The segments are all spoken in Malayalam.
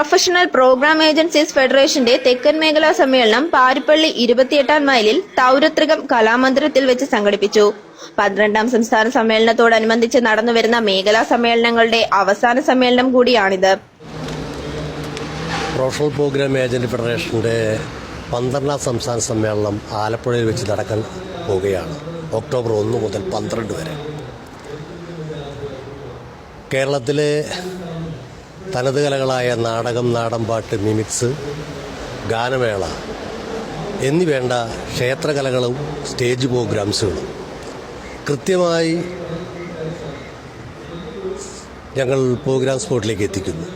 പ്രൊഫഷണൽ പ്രോഗ്രാം ഏജൻസീസ് ഫെഡറേഷന്റെ തെക്കൻ മേഖലാ സമ്മേളനം പാരിപ്പള്ളി ഇരുപത്തിയെട്ടാം മൈലിൽ തൗരത്രികം കലാമന്ദിരത്തിൽ വെച്ച് സംഘടിപ്പിച്ചു. പന്ത്രണ്ടാം സംസ്ഥാന സമ്മേളനത്തോടനുബന്ധിച്ച് നടന്നുവരുന്ന മേഖലാ സമ്മേളനങ്ങളുടെ അവസാന സമ്മേളനം കൂടിയാണിത്. പ്രൊഫഷണൽ പ്രോഗ്രാം ഏജന്റ് ഫെഡറേഷന്റെ പന്ത്രണ്ടാം സംസ്ഥാന സമ്മേളനം ആലപ്പുഴയിൽ വെച്ച് നടക്കാൻ പോവുകയാണ്. ഒക്ടോബർ ഒന്ന് മുതൽ പന്ത്രണ്ട് വരെ. കേരളത്തിലെ തനത് കലകളായ നാടകം നാടൻപാട്ട് മിമിക്സ് ഗാനമേള എന്നിവേണ്ട ക്ഷേത്രകലകളും സ്റ്റേജ് പ്രോഗ്രാംസുകളും. കൃത്യമായി ഞങ്ങൾ പ്രോഗ്രാം സ്പോട്ടിലേക്ക് എത്തിക്കുന്നു.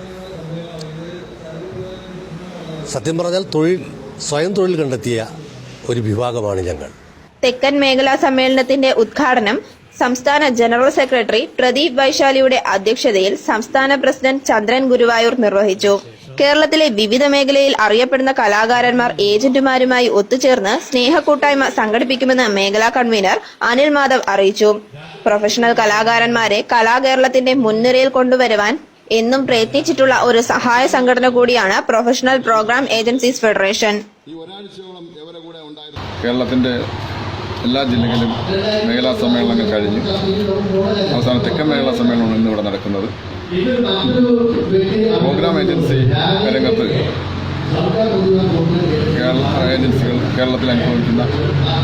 സത്യം പറഞ്ഞാൽ തൊഴിൽ സ്വയം തൊഴിൽ കണ്ടെത്തിയ ഒരു വിഭാഗമാണ് ഞങ്ങൾ. തെക്കൻ മേഖലാ സമ്മേളനത്തിന്റെ ഉദ്ഘാടനം സംസ്ഥാന ജനറൽ സെക്രട്ടറി പ്രദീപ് വൈശാലിയുടെ അധ്യക്ഷതയിൽ സംസ്ഥാന പ്രസിഡന്റ് ചന്ദ്രൻ ഗുരുവായൂർ നിർവഹിച്ചു. കേരളത്തിലെ വിവിധ മേഖലയിൽ അറിയപ്പെടുന്ന കലാകാരന്മാർ ഏജന്റുമാരുമായി ഒത്തുചേർന്ന് സ്നേഹക്കൂട്ടായ്മ സംഘടിപ്പിക്കുമെന്ന് മേഖലാ കൺവീനർ അനിൽ മാധവ് അറിയിച്ചു. പ്രൊഫഷണൽ കലാകാരന്മാരെ കലാകേരളത്തിന്റെ മുൻനിരയിൽ കൊണ്ടുവരുവാൻ എന്നും പ്രയത്നിച്ചിട്ടുള്ള ഒരു സഹായ സംഘടന കൂടിയാണ് പ്രൊഫഷണൽ പ്രോഗ്രാം ഏജൻസീസ് ഫെഡറേഷൻ. കേരളത്തിന്റെ എല്ലാ ജില്ലകളിലും മേഖലാ സമ്മേളനങ്ങൾ കഴിഞ്ഞു. അവസാനം തെക്കൻ മേഖലാ സമ്മേളനമാണ് ഇന്ന് ഇവിടെ നടക്കുന്നത്. പ്രോഗ്രാം ഏജൻസി രംഗത്ത് കേരള ഏജൻസികൾ കേരളത്തിൽ അനുഭവിക്കുന്ന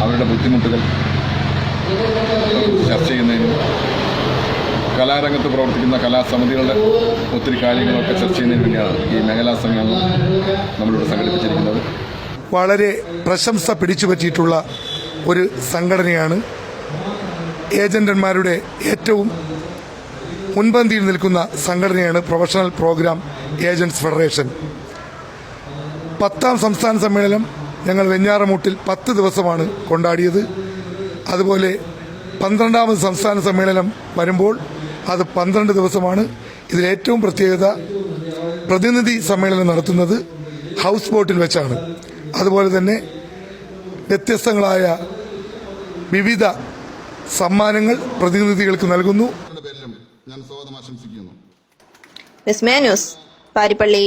അവരുടെ ബുദ്ധിമുട്ടുകൾ ചർച്ച ചെയ്യുന്നതിനും കലാരംഗത്ത് പ്രവർത്തിക്കുന്ന കലാസമിതികളുടെ ഒത്തിരി കാര്യങ്ങളൊക്കെ ചർച്ച ചെയ്യുന്നതിന് വേണ്ടിയാണ് ഈ മേഖലാ സമ്മേളനം നമ്മളിവിടെ സംഘടിപ്പിച്ചിരിക്കുന്നത്. വളരെ പ്രശംസ പിടിച്ചുപറ്റിയിട്ടുള്ള ഒരു സംഘടനയാണ്. ഏജന്റന്മാരുടെ ഏറ്റവും മുൻപന്തിയിൽ നിൽക്കുന്ന സംഘടനയാണ് പ്രൊഫഷണൽ പ്രോഗ്രാം ഏജൻസ് ഫെഡറേഷൻ. പത്താം സംസ്ഥാന സമ്മേളനം ഞങ്ങൾ വെഞ്ഞാറമൂട്ടിൽ പത്ത് ദിവസമാണ് കൊണ്ടാടിയത്. അതുപോലെ പന്ത്രണ്ടാമത് സംസ്ഥാന സമ്മേളനം വരുമ്പോൾ അത് പന്ത്രണ്ട് ദിവസമാണ്. ഇതിലേറ്റവും പ്രത്യേകത പ്രതിനിധി സമ്മേളനം നടത്തുന്നത് ഹൗസ് ബോട്ടിൽ വെച്ചാണ്. അതുപോലെ തന്നെ വ്യത്യസ്തങ്ങളായ വിവിധ സമ്മാനങ്ങൾ പ്രതിനിധികൾക്ക് നൽകുന്നു. ഞാൻ സ്വാഗതം ആശംസിക്കുന്നു. പാരിപ്പള്ളി